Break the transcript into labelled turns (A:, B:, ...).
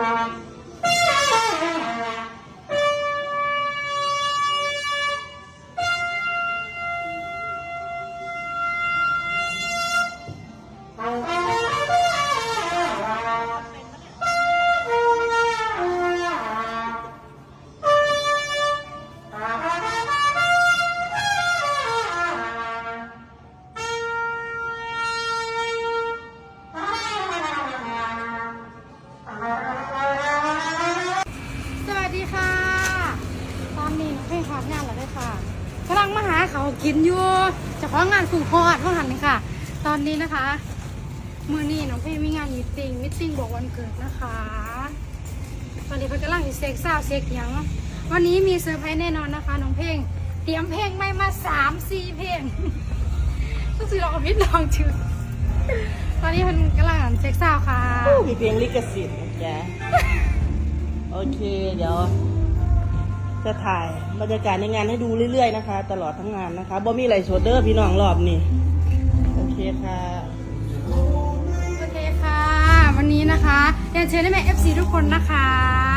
A: ส งเพ่งพักงานแล้วด้วยค่ะกำลังมาหาเขากินอยู่จะของงานฝึกพอดเท่าหันนี่ค่ะ ตอนนี้นะคะ มือนี้น้องเพ่งมีงานมิทติ้งมิทติ้งบอกวันเกิดนะคะ ตอนนี้เพิ่นกำลังเซ็กซาวเซ็กหยังวันนี้มีเซอร์ไพรส์แน่นอนนะคะน้องเพ่งเตรียมเพลงไม่มาสามสี่เพลงต้องซื้อลองพิดลองชื่อตอนนี้เพิ่นกำลังเซ็กซาวค่ะ
B: มีเพลงลิขสิทธิ์นะจ๊ะโอเคเดี๋ยว จะถ่ายบรรยากาศในงานให้ดูเรื่อยๆนะคะ ตลอดทั้งงานนะคะบ่มีอะไรโชดเดอร์พี่น้องรอบนี่โอเคค่ะ
A: โอเคค่ะ วันนี้นะคะเรียนเชิญได้ไหม FC ทุกคนนะคะ